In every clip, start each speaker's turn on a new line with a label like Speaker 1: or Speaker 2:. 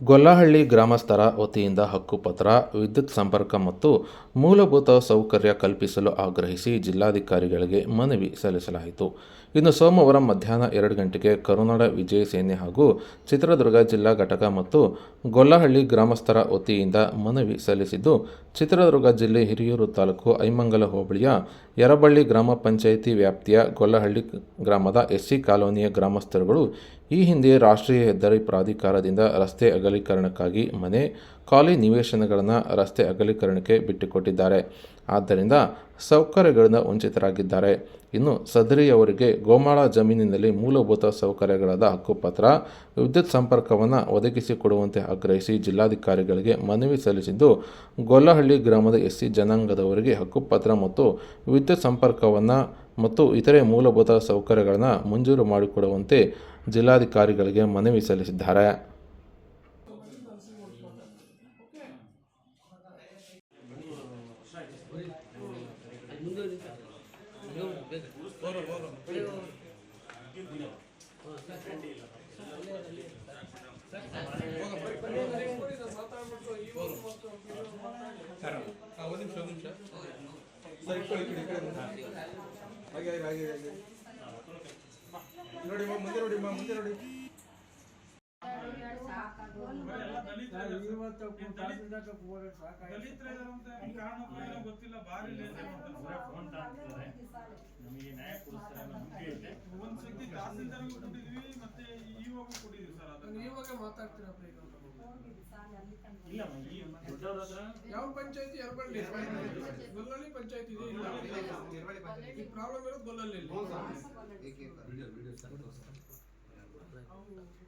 Speaker 1: ಗೊಲ್ಲಹಳ್ಳಿ ಗ್ರಾಮಸ್ಥರ ವತಿಯಿಂದ ಹಕ್ಕುಪತ್ರ, ವಿದ್ಯುತ್ ಸಂಪರ್ಕ ಮತ್ತು ಮೂಲಭೂತ ಸೌಕರ್ಯ ಕಲ್ಪಿಸಲು ಆಗ್ರಹಿಸಿ ಜಿಲ್ಲಾಧಿಕಾರಿಗಳಿಗೆ ಮನವಿ ಸಲ್ಲಿಸಲಾಯಿತು. ಇನ್ನು ಸೋಮವಾರ ಮಧ್ಯಾಹ್ನ ಎರಡು ಗಂಟೆಗೆ ಕರುನಾಡ ವಿಜಯ ಸೇನೆ ಹಾಗೂ ಚಿತ್ರದುರ್ಗ ಜಿಲ್ಲಾ ಘಟಕ ಮತ್ತು ಗೊಲ್ಲಹಳ್ಳಿ ಗ್ರಾಮಸ್ಥರ ವತಿಯಿಂದ ಮನವಿ ಸಲ್ಲಿಸಿದ್ದು ಚಿತ್ರದುರ್ಗ ಜಿಲ್ಲೆ ಹಿರಿಯೂರು ತಾಲೂಕು ಐಮಂಗಲ ಹೋಬಳಿಯ ಯರಬಳ್ಳಿ ಗ್ರಾಮ ಪಂಚಾಯಿತಿ ವ್ಯಾಪ್ತಿಯ ಗೊಲ್ಲಹಳ್ಳಿ ಗ್ರಾಮದ ಎಸ್ಸಿ ಕಾಲೋನಿಯ ಗ್ರಾಮಸ್ಥರುಗಳು ಈ ಹಿಂದೆ ರಾಷ್ಟ್ರೀಯ ಹೆದ್ದಾರಿ ಪ್ರಾಧಿಕಾರದಿಂದ ರಸ್ತೆ ಅಗಲೀಕರಣಕ್ಕಾಗಿ ಮನೆ, ಖಾಲಿ ನಿವೇಶನಗಳನ್ನು ರಸ್ತೆ ಅಗಲೀಕರಣಕ್ಕೆ ಬಿಟ್ಟುಕೊಟ್ಟಿದ್ದಾರೆ. ಆದ್ದರಿಂದ ಸೌಕರ್ಯಗಳಿಂದ ವಂಚಿತರಾಗಿದ್ದಾರೆ. ಇನ್ನು ಸದರಿಯವರಿಗೆ ಗೋಮಾಳ ಜಮೀನಿನಲ್ಲಿ ಮೂಲಭೂತ ಸೌಕರ್ಯಗಳಾದ ಹಕ್ಕುಪತ್ರ, ವಿದ್ಯುತ್ ಸಂಪರ್ಕವನ್ನು ಒದಗಿಸಿಕೊಡುವಂತೆ ಆಗ್ರಹಿಸಿ ಜಿಲ್ಲಾಧಿಕಾರಿಗಳಿಗೆ ಮನವಿ ಸಲ್ಲಿಸಿದ್ದು, ಗೊಲ್ಲಹಳ್ಳಿ ಗ್ರಾಮದ ಎಸ್ಸಿ ಜನಾಂಗದವರಿಗೆ ಹಕ್ಕುಪತ್ರ ಮತ್ತು ವಿದ್ಯುತ್ ಸಂಪರ್ಕವನ್ನು ಮತ್ತು ಇತರೆ ಮೂಲಭೂತ ಸೌಕರ್ಯಗಳನ್ನು ಮಂಜೂರು ಮಾಡಿಕೊಡುವಂತೆ ಜಿಲ್ಲಾಧಿಕಾರಿಗಳಿಗೆ ಮನವಿ ಸಲ್ಲಿಸಿದ್ದಾರೆ.
Speaker 2: ಕಡೆ ಮುಂದೆ. ನೋಡಿ ಮುಂದೆ ನೋಡಿ ಮಾ ಮುಂದೆ ನೋಡಿ
Speaker 3: ಗೊತ್ತಿಲ್ಲ ಬಾರಿ
Speaker 4: ನಮಗೆ ನ್ಯಾಯ ಕೊಡಿಸ್ತಾರೆ ಅನ್ನೋ ನಂಬಿಕೆ ಇದೆ
Speaker 3: ಒಂದ್ ಸತಿ ತಹಸೀಲ್ದಾರ್ಗೂ ಕೊಟ್ಟಿದ್ವಿ ಮತ್ತೆ ಇವಾಗೂ ಕೊಟ್ಟಿದ್ವಿ ಸರ್ ಅದನ್ನ
Speaker 5: ಇವಾಗ ಮಾತಾಡ್ತೀರಪ್ಪ ಈಗ
Speaker 4: ಇಲ್ಲ ಈ ದೊಡ್ಡವ್ರ ಹತ್ರ
Speaker 5: ಯಾವ ಪಂಚಾಯತಿ ಎರಬಳ್ಳಿ ಗೊಲ್ಲಳ್ಳಿ ಪಂಚಾಯತಿ ಇದೆ ಇಲ್ಲ ಈ ಪ್ರಾಬ್ಲಮ್ ಇರೋದು ಗೊಲ್ಲಳ್ಳಿ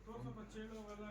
Speaker 3: ತೋರ್ಸಪ್ಪ